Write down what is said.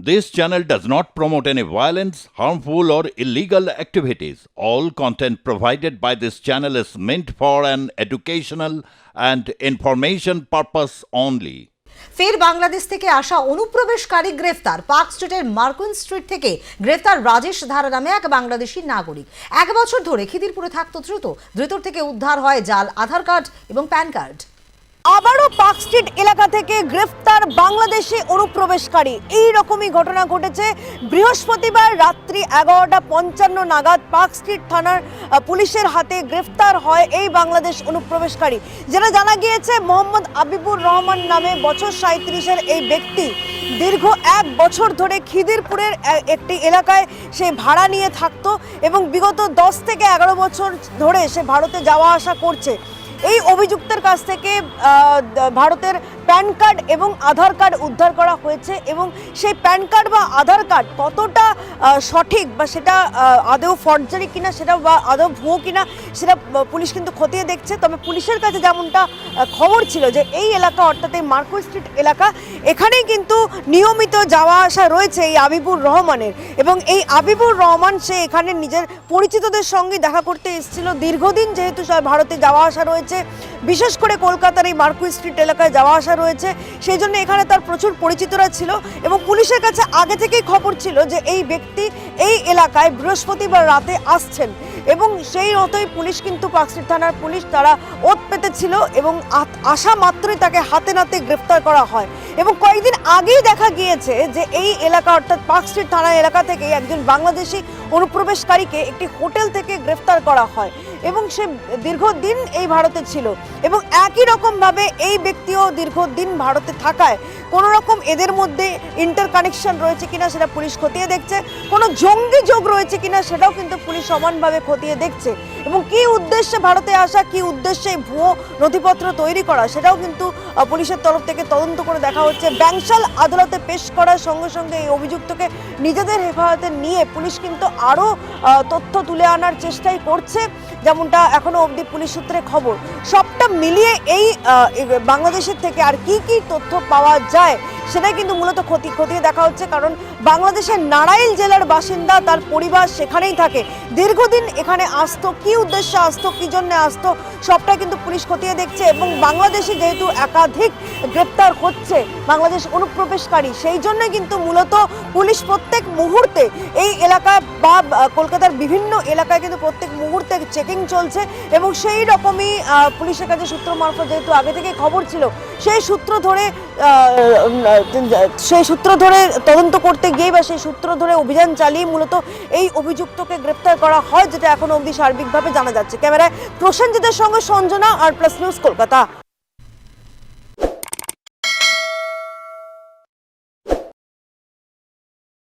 This channel does not promote any violence, harmful, or illegal activities. All content provided by this channel is meant for an educational and information purpose only. ফের বাংলাদেশ থেকে আসা অনুপ্রবেশকারী গ্রেফতার park স্ট্রিটের মার্কুইন street থেকে গ্রেফতার রাজেশ ধারা নামে এক বাংলাদেশি নাগরিক এক বছর ধরে খিদিরপুরে থাকতো দ্রুত দ্রুতর থেকে উদ্ধার হয় জাল আধার কার্ড এবং প্যান কার্ড আবারও পার্ক স্ট্রিট এলাকা থেকে গ্রেফতার বাংলাদেশি অনুপ্রবেশকারী। এই রকমই ঘটনা ঘটেছে বৃহস্পতিবার রাত্রি এগারোটা পঞ্চান্ন নাগাদ পার্ক স্ট্রিট থানার পুলিশের হাতে গ্রেফতার হয় এই বাংলাদেশ অনুপ্রবেশকারী। যেটা জানা গিয়েছে, মোহাম্মদ আবিবুর রহমান নামে বছর সাঁত্রিশের এই ব্যক্তি দীর্ঘ এক বছর ধরে খিদিরপুরের একটি এলাকায় সে ভাড়া নিয়ে থাকতো এবং বিগত দশ থেকে এগারো বছর ধরে সে ভারতে যাওয়া আসা করছে। এই অভিযুক্তের কাছ থেকে ভারতের প্যান কার্ড এবং আধার কার্ড উদ্ধার করা হয়েছে এবং সেই প্যান কার্ড বা আধার কার্ড কতটা সঠিক বা সেটা আদৌ ফর্জারি কিনা, সেটা বা আদৌ ভুয়ো কিনা, সেটা পুলিশ কিন্তু খতিয়ে দেখছে। তবে পুলিশের কাছে যেমনটা খবর ছিল যে এই এলাকা, অর্থাৎ এই মার্কো স্ট্রিট এলাকা, এখানেই কিন্তু নিয়মিত যাওয়া আসা রয়েছে এই আবিবুর রহমানের। এবং এই আবিবুর রহমান, সে এখানে নিজের পরিচিতদের সঙ্গে দেখা করতে এসেছিল। দীর্ঘদিন যেহেতু ভারতে যাওয়া আসা রয়েছে, বিশেষ করে কলকাতার এই মার্কু স্ট্রিট এলাকায় যাওয়া আসা রয়েছে, সেই জন্য এখানে তার প্রচুর পরিচিতরা ছিল। এবং পুলিশের কাছে আগে থেকেই খবর ছিল যে এই ব্যক্তি এই এলাকায় বৃহস্পতিবার রাতে আসছেন। এবং সেই মতোই পুলিশ কিন্তু পার্কস্ট্রিট থানার পুলিশ তারা ওত পেতেছিল এবং আসা মাত্রই তাকে হাতে নাতে গ্রেফতার করা হয়। এবং কয়েকদিন আগেই দেখা গিয়েছে যে এই এলাকা অর্থাৎ পার্কস্ট্রিট থানা এলাকা থেকে একজন বাংলাদেশি অনুপ্রবেশকারীকে একটি হোটেল থেকে গ্রেফতার করা হয় এবং সে দীর্ঘদিন এই ভারতে ছিল। এবং একই রকমভাবে এই ব্যক্তিও দীর্ঘদিন ভারতে থাকায় কোনো রকম এদের মধ্যে ইন্টার কানেকশন রয়েছে কিনা সেটা পুলিশ খতিয়ে দেখছে, কোনো জঙ্গি যোগ রয়েছে কিনা সেটাও কিন্তু পুলিশ সমানভাবে খতিয়ে দেখছে। এবং কি উদ্দেশ্যে ভারতে আসা, কি উদ্দেশ্যে ভুয়ো নথিপত্র তৈরি করা, সেটাও কিন্তু পুলিশের তরফ থেকে তদন্ত করে দেখা হচ্ছে। ব্যাংশাল আদালতে পেশ করার সঙ্গে সঙ্গে এই অভিযুক্তকে নিজেদের হেফাজতে নিয়ে পুলিশ কিন্তু আরও তথ্য তুলে আনার চেষ্টাই করছে। যেমনটা এখনও অবধি পুলিশ সূত্রে খবর। সবটা মিলিয়ে এই বাংলাদেশের থেকে আর কি কি তথ্য পাওয়া যায় সেটাই কিন্তু মূলত ক্ষতি খতিয়ে দেখা হচ্ছে। কারণ বাংলাদেশের নারাইল জেলার বাসিন্দা, তার পরিবার সেখানেই থাকে। দীর্ঘদিন এখানে আসতো, কি উদ্দেশ্যে আসতো, কি জন্য আসতো, সবটা কিন্তু পুলিশ খতিয়ে দেখছে এবং বাংলাদেশে যেহেতু একাধিক গ্রেপ্তার হচ্ছে বাংলাদেশ অনুপ্রবেশকারী, সেই জন্য কিন্তু মূলত পুলিশ প্রত্যেক মুহূর্তে এই এলাকায় বা কলকাতার বিভিন্ন এলাকায় কিন্তু প্রত্যেক মুহূর্তে চেকিং চলছে এবং সেই রকমই পুলিশের কাছে সূত্র মারফত যেহেতু আগে থেকে খবর ছিল, সেই সূত্র ধরে সেই সূত্র ধরে তদন্ত করতে গিয়ে বা সেই সূত্র ধরে অভিযান চালিয়ে মূলত এই অভিযুক্তকে গ্রেপ্তার করা হয়, যেটা এখন অবধি সার্বিকভাবে জানা যাচ্ছে। ক্যামেরায় প্রসেনজিতের সঙ্গে Sanjana R plus news Kolkata.